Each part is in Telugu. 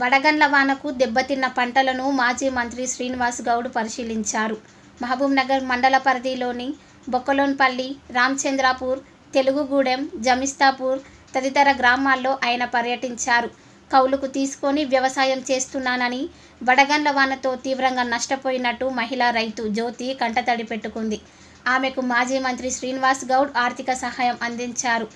వడగండ్ల వానకు దెబ్బతిన్న పంటలను మాజీ మంత్రి శ్రీనివాస్ గౌడ్ పరిశీలించారు. మహబూబ్నగర్ మండల పరిధిలోని బొక్కలోన్పల్లి రామచంద్రాపూర్ తెలుగుగూడెం జమిస్తాపూర్ తదితర గ్రామాల్లో ఆయన పర్యటించారు. కౌలుకు తీసుకొని వ్యవసాయం చేస్తున్నానని వడగండ్ల వానతో తీవ్రంగా నష్టపోయినట్టు మహిళా రైతు జ్యోతి కంటతడి పెట్టుకుంది. ఆమెకు మాజీ మంత్రి శ్రీనివాస్ గౌడ్ ఆర్థిక సహాయం అందించారు.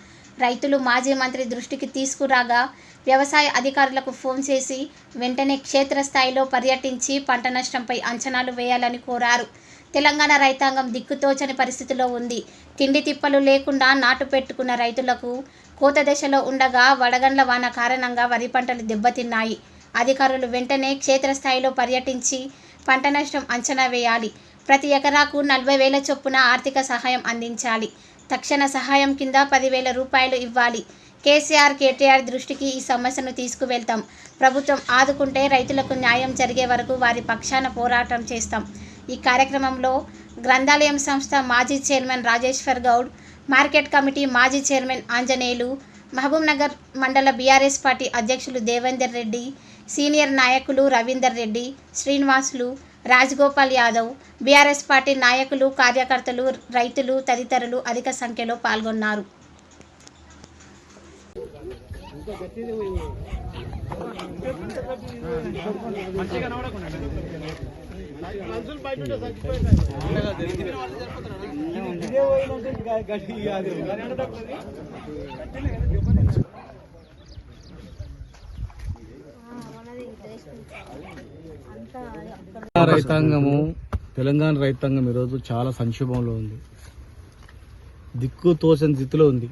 రైతులు మాజీ మంత్రి దృష్టికి తీసుకురాగా వ్యవసాయ అధికారులకు ఫోన్ చేసి వెంటనే క్షేత్రస్థాయిలో పర్యటించి పంట నష్టంపై అంచనాలు వేయాలని కోరారు. తెలంగాణ రైతాంగం దిక్కుతోచని పరిస్థితిలో ఉంది. తిండి తిప్పలు లేకుండా నాటు పెట్టుకున్న రైతులకు కోత దశలో ఉండగా వడగండ్ల వాన కారణంగా వరి పంటలు దెబ్బతిన్నాయి. అధికారులు వెంటనే క్షేత్రస్థాయిలో పర్యటించి పంట నష్టం అంచనా వేయాలి. ప్రతి ఎకరాకు నలభై వేల చొప్పున ఆర్థిక సహాయం అందించాలి. తక్షణ సహాయం కింద పదివేల రూపాయలు ఇవ్వాలి. కేసీఆర్ కేటీఆర్ దృష్టికి ఈ సమస్యను తీసుకువెళ్తాం. ప్రభుత్వం ఆదుకుంటే రైతులకు న్యాయం జరిగే వరకు వారి పక్షాన పోరాటం చేస్తాం. ఈ కార్యక్రమంలో గ్రంథాలయం సంస్థ మాజీ chairman Rajeshwar Goud market committee మాజీ చైర్మన్ ఆంజనేయులు మహబూబ్నగర్ మండల బీఆర్ఎస్ పార్టీ అధ్యక్షులు దేవేందర్ రెడ్డి సీనియర్ నాయకులు రవీందర్ రెడ్డి శ్రీనివాసులు రాజగోపాల్ యాదవ్ బీఆర్ఎస్ పార్టీ నాయకులు కార్యకర్తలు రైతులు తదితరులు అధిక సంఖ్యలో పాల్గొన్నారు. రైతాంగము తెలంగాణ రైతాంగం ఈరోజు చాలా సంక్షోభంలో ఉంది. దిక్కు తోచని స్థితిలో ఉంది.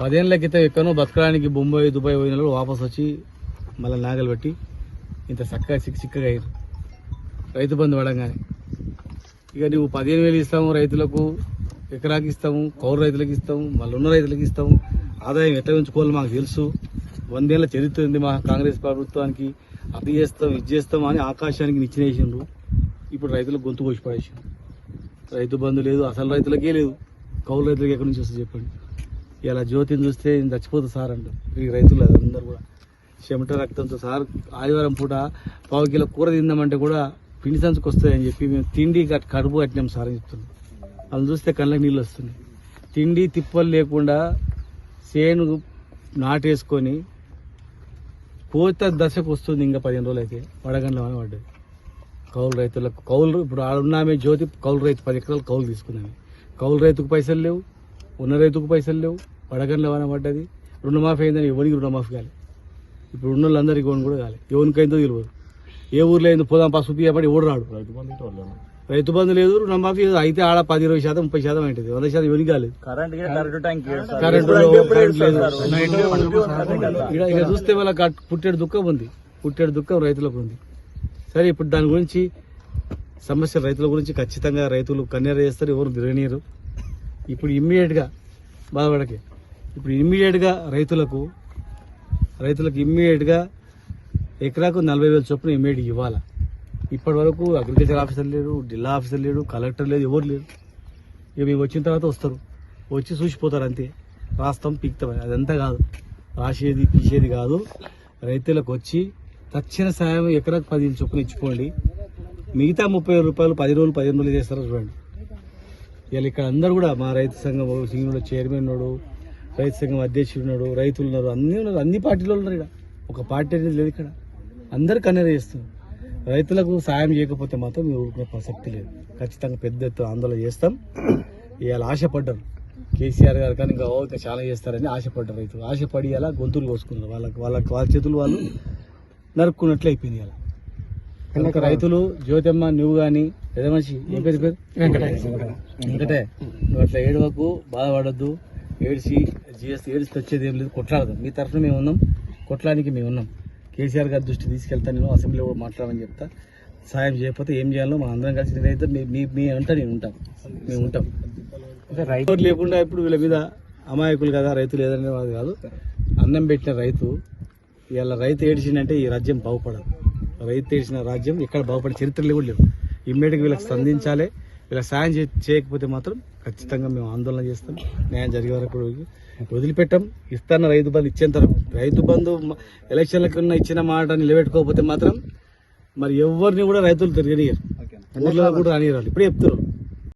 పదేళ్ళ క్రితం ఎక్కడో బతకడానికి బొంబాయి దుబాయ్ పోయిన వాళ్ళు వాపస్ వచ్చి మళ్ళీ నాగలు పెట్టి ఇంత చక్కగా చిక్క చిక్కగా అయ్యారు. రైతు బంధు పడంగానే. ఇక నువ్వు పదిహేను వేలు ఇస్తాము రైతులకు ఎకరాకి ఇస్తాము కౌలు రైతులకు ఇస్తాము మళ్ళీ ఉన్న రైతులకు ఇస్తాము. ఆదాయం ఎట్లా ఉంచుకోవాలో మాకు తెలుసు. వందేళ్ళ చరిత్ర ఉంది మా కాంగ్రెస్ ప్రభుత్వానికి. అది చేస్తాం ఇది చేస్తాం అని ఆకాశానికి నిచ్చినేసిండ్రు ఇప్పుడు రైతులకు గొంతు కోసి పడేసిండ్రు. రైతు బంధు లేదు అసలు రైతులకే లేదు. కౌలు రైతులకు ఎక్కడి నుంచి వస్తుంది చెప్పండి? ఇలా జ్యోతిని చూస్తే నేను చచ్చిపోతా సార్ అంటారు. ఈ రైతులు అందరూ కూడా. చెమట రక్తంతో సార్ ఆదివారం పూట పావు కిలో కూర తిందామంటే కూడా పిండి సంచుకు వస్తాయని చెప్పి మేము తిండి కడుపు కట్టినాం సార్ అని చెప్తున్నాం వాళ్ళని చూస్తే కళ్ళకి నీళ్ళు వస్తున్నాయి. తిండి తిప్పలు లేకుండా చేను నాటేసుకొని కోత దశకు వస్తుంది ఇంకా పదిహేను రోజులు అయితే వడగండ్ల అని పడ్డది. కౌలు రైతులకు కౌలు ఇప్పుడు ఆడున్నామే జ్యోతి కౌలు రైతు పది ఎకరాలు కౌలు తీసుకున్నామే. కౌలు రైతుకు పైసలు లేవు. ఉన్న రైతుకు పైసలు లేవు వడగండ్ల వాన పడ్డది రుణమాఫీ అయిందని ఎవరికి రుణమాఫీ కాలే. ఇప్పుడు ఉన్న వాళ్ళందరికీ ఎవరిని కూడా కాలే. ఎవరికైందో తెలియదు. ఏ ఊర్లో అయిందో పోదాం పా చూపించబడి ఎవడు రాడు రైతు బంధు లేదు రుణమాఫీ అయితే ఆడ పది ఇరవై శాతం ముప్పై శాతం ఏంటిది వంద శాతం ఎవరికి కాలేదు. Current current tank current current లేదు. ఇక చూస్తే వాళ్ళ పుట్టేడు దుఃఖం ఉంది. పుట్టేడు దుఃఖం రైతులకు ఉంది. సరే ఇప్పుడు దాని గురించి సమస్య రైతుల గురించి ఖచ్చితంగా రైతులు కన్నెర చేస్తారు ఎవరు తిరగనీయరు. ఇప్పుడు ఇమ్మీడియట్గా బాధపడకే. ఇప్పుడు ఇమ్మీడియట్గా రైతులకు రైతులకు ఇమ్మీడియట్గా ఎకరాకు నలభై వేల చొప్పున ఇమ్మీడియట్ ఇవ్వాలి? ఇప్పటి వరకు అగ్రికల్చర్ ఆఫీసర్ లేడు జిల్లా ఆఫీసర్ లేడు కలెక్టర్ లేదు ఎవరు లేరు. ఇక మేము వచ్చిన తర్వాత వస్తారు. వచ్చి చూసిపోతారు అంతే. రాస్తాం పీక్తాం. అదంతా కాదు. రాసేది తీసేది కాదు. రైతులకు వచ్చి తక్షణ సాయం ఎకరాకు పదిహేను చొప్పున ఇచ్చుకోండి. మిగతా ముప్పై రూపాయలు పది రోజులు పదిహేను రోజులు చేస్తారో చూడండి. ఇవాళ ఇక్కడ అందరు కూడా మా రైతు సంఘం సీనియర్ చైర్మన్ ఉన్నాడు రైతు సంఘం అధ్యక్షుడు ఉన్నాడు రైతులు ఉన్నారు అన్నీ ఉన్నారు అన్ని పార్టీలు ఉన్నారు ఇక్కడ. ఒక పార్టీ అనేది లేదు ఇక్కడ. అందరు కన్నెర చేస్తున్నారు. రైతులకు సాయం చేయకపోతే మాత్రం మీరు ఊరుకునే ప్రసక్తి లేదు. ఖచ్చితంగా పెద్ద ఎత్తున ఆందోళన చేస్తాం. ఇవాళ ఆశపడ్డారు. కేసీఆర్ గారు కానీ ఇంకా ఓ ఇంకా చాలా చేస్తారని ఆశపడ్డారు రైతులు. ఆశపడి ఇలా గొంతులు కోసుకున్నారు. వాళ్ళకి వాళ్ళకి వాళ్ళ చేతులు వాళ్ళు నరుక్కున్నట్లు అయిపోయింది ఇలా కనుక రైతులు జ్యోతమ్మ నువ్వు కానీ పెద్ద మనిషి ఏం పేరు పేరు? వెంకటే. నువ్వు అట్లా ఏడవకు బాధపడద్దు. ఏడిసి జిఎస్ ఏడిసి వచ్చేది ఏం లేదు. కొట్లాడదాం. మీ తరఫున మేము ఉన్నాం. కొట్లాడానికి మేము ఉన్నాం. కేసీఆర్ గారి దృష్టి తీసుకెళ్తా నేను అసెంబ్లీలో కూడా మాట్లాడమని చెప్తా. సాయం చేయకపోతే ఏం చేయాలో మనం అందరం కలిసి నేనైతే మీ మీ అంతా నేను ఉంటాం. మేము ఉంటాం. రైతు లేకుండా ఇప్పుడు వీళ్ళ మీద అమాయకులు కదా రైతులు ఏదనే వాళ్ళు కాదు. అన్నం పెట్టిన రైతు ఇవాళ రైతు ఏడిచిందంటే ఈ రాజ్యం బాగుపడదు. రైతు ఏడిచిన రాజ్యం ఎక్కడ బాగుపడే చరిత్రలు కూడా లేవు. ఇమ్మీడియట్గా వీళ్ళకి స్పందించాలి. ఇలా సాయం చేయకపోతే మాత్రం ఖచ్చితంగా మేము ఆందోళన చేస్తాం. న్యాయం జరిగే వరకు వదిలిపెట్టాం. ఇస్తాన రైతు బంధు ఇచ్చేంత. రైతు బంధు ఎలక్షన్లకు ఉన్న ఇచ్చిన మాట నిలబెట్టుకోకపోతే మాత్రం మరి ఎవరిని కూడా రైతులు తిరగనియరు ఊర్లో కూడా రానియరు వాళ్ళు. ఇప్పుడే చెప్తున్నారు.